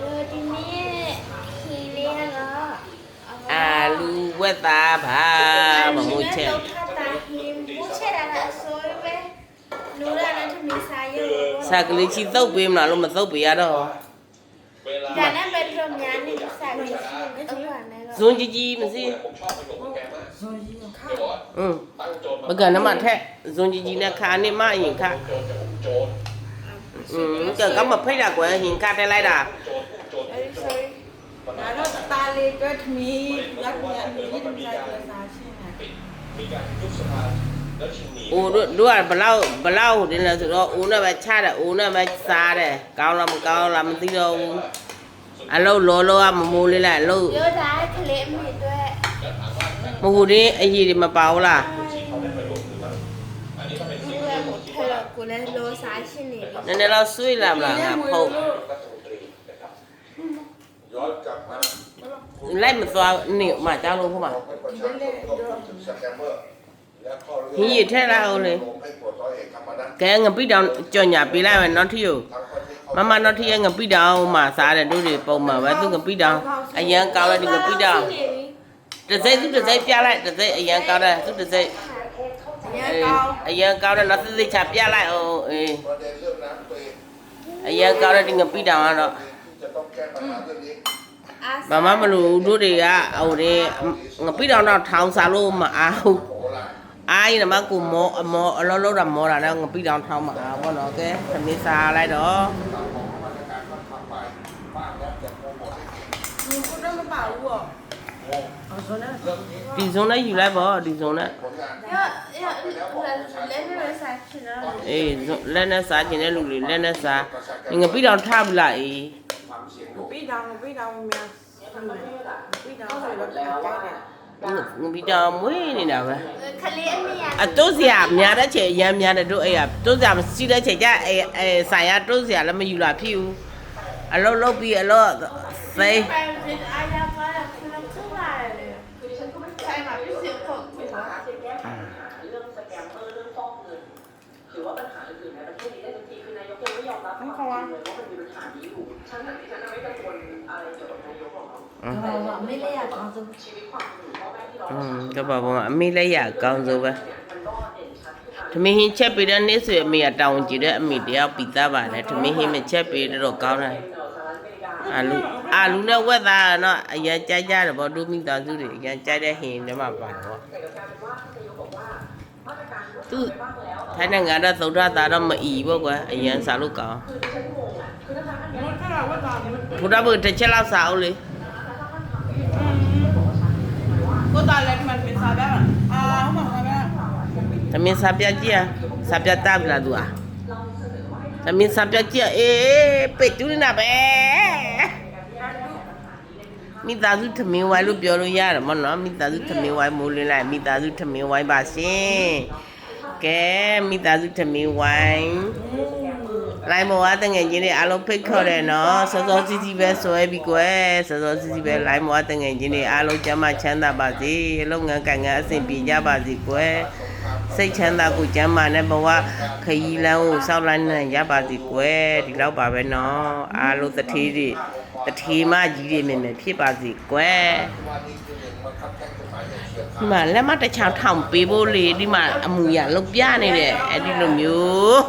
လို့ဒီနေ့ခီလေးကတော့အာလူဝက်သားပါမမူချက် sakilichi tau pe mna lo ma tau pe ya do dana bedro mya ni sakilichi zon ji ji ma si zon ji kha um ba ga na ma the zon ji ji na kha ni ma yin kha อืมဘကနမထက်ဇွန်ကြီးကြီးနဲ့ခါနေမရင်ခါอืมကကမဖိတ်တာကွယ်ရင်ခါတက်လိုက်တာ Very sorry ဒါတော့ตาလေးတွဲထမီလက်မြတ်မြည်တယ်စားစားရှင်းတယ် အိုတို့တို့ကဘလောက်ဘလောက်တင်လဲဆိုတော့အိုနဲ့ပဲချတယ်အိုနဲ့ပဲစားတယ်ကောင်းလားမကောင်းလားမသိတော့ဘူးအလုံးလောလောကမမိုးလေးလိုက်အလုံး ပြောတာကလေးမိတွေ မဟုတ်ရင်အကြီးတွေမပါဘူးလား လူ ည်းနည်းတော့ဆွေးလာမလားငါဖုတ် ย้อนกลับมา လိုက်မသွားနေမှကြောင်းလို့ဖို့မှာ ให้ประชาชนเข้าถึงสแกมเมอร์และข้อเรียก ဟင်းရထက်လာအောင်လေ ให้ปลดร้อยเอกธรรมนัฐ ကဲငပိတောင်ကြော်ညာပေးလိုက်မယ်နော်ထီကို ทั้งประเทศเขา မမနော်ထီရဲ့ငပိတောင်မှာစားတယ်တို့တွေပုံမှန်ပဲသူငပိတောင်အရန်ကောင်းတဲ့ဒီငပိတောင်တစ်စိမ့်သူတစ်စိမ့်ပြလိုက်တစ်စိမ့်အရန်ကောင်းတဲ့သူတစ်စိမ့် အရင်ကောင်း အရန်ကောင်းတဲ့နောက်တစ်စိမ့်ချပြလိုက်အောင်အေး ประเด็นเรื่องน้ำตัวเอง ง အရင်ကားရတင်ကပိတာကတော့မမမလို့တို့တွေကဟိုတဲ့ငပိတောင်တော့ထောင်စားလို့မအားဘူးအားရင်မကူမောအမောအလောလောတာမောတာနဲ့ငပိတောင်ထောင်မှာဘောတော့ကဲသမီးစားလိုက်တော့ဒီဇုံနဲ့ယူလိုက်ပါဒီဇုံနဲ့အေးလက်နဲ့စားချင်တဲ့လူတွေလက်နဲ့စား 你个背囊插不来。背囊背囊没，背囊是不来的。ငါပြီးတော့မွေးနေတာပဲခလေးအမေအတုတ်စရာများတဲ့ချိန်ရမ်းများတဲ့တို့အဲ့ရတုတ်စရာမရှိတဲ့ချိန်ကျအဲအဲဆိုင်ရတုတ်စရာလည်းမယူလာဖြစ်ဘူးအလုတ်လုတ်ပြီးအလုတ်သိ ม่ยอมรับความจริงเลยว่ามันมีปัญหานี้อยู่ฉันน่ะดิฉันน่ะไม่กังวลอะไรเกี่ยวกับนายกหรอกเนาะ ไม่เลยอยากเอาซุป ชีวิตความเป็นอยู่พ่อแม่ที่เรา อืมတော့ပါဘောအမေလည်းရအကောင်းဆုံးပဲ เนี่ยมันก็เด่นชัดขึ้นมา သမင်းဟင်းချက်ပေးတဲ့နေ့ဆိုရင်အမေကတောင်းကြည့်တဲ့အမေတယောက်ပြီးသားပါတယ်သမင်းဟင်းမချက်ပေးတော့ကောင်းတယ် เออสหรัฐอเมริกา အာလူအာလူနဲ့ဝက်သားကတော့အရင်ကြိုက်ကြတယ်ဗောတို့မိသားစုတွေအရင်ကြိုက်တဲ့ဟင်းတွေမှာပါတယ်ဗော แต่ก็กลายเป็นว่านายกบอกว่ามาตรการที่ သူ ทำไปบ้างแล้ว ထိုင်းနိုင်ငံတော့သုဒ္ဓသားတော့မအီဘောကွယ်အရင်စားလို့ကောင်း คือดิฉันงงอ่ะคือถ้าทางนั้น ဘုရားဝတ်တာမ ဘုရားဘုတစ်ချက်လောက်စားအောင်လေ ကိုတာလည်းมันเป็นစားပြမှာအာဟိုမှာစားပြ သမင်းစားပြကြည့်စားပြတာဗလားသူอ่ะသမင်းစားပြကြည့်အေးပိတ်တူးနေတာပဲ မိသားစုသမင်းဝိုင်းလို့ပြောလို့ရတယ်မနော်မိသားစုသမင်းဝိုင်းမိုးလင်းလိုက်မိသားစုသမင်းဝိုင်းပါရှင်ကဲမိသားစုသမင်းဝိုင်းလိုင်းမောကတငယ်ချင်းတွေအားလုံးဖိတ်ခေါ်တယ်နော်စောစောစီစီပဲဆွဲပြီးကွယ်စောစောစီစီပဲလိုင်းမောကတငယ်ချင်းတွေအားလုံးကျမ်းမချမ်းသာပါစေလုပ်ငန်းကိုင်ငန်းအဆင်ပြေကြပါစေကွယ်စိတ်ချမ်းသာကိုကျမ်းမာနဲ့ဘဝခရီးလမ်းကိုစောင့်လိုက်နိုင်ရပါစေကွယ်ဒီလောက်ပါပဲနော်အားလုံးတထေးတွေ တထေမကြီးတွေမြင်မြင်ဖြစ်ပါစေကွယ်ဒီမှာလက်မတစ်ချောင်းထောင်ပေးဖို့လေဒီမှာအမူအရလောက်ပြနေတဲ့အဲ့ဒီလိုမျိုး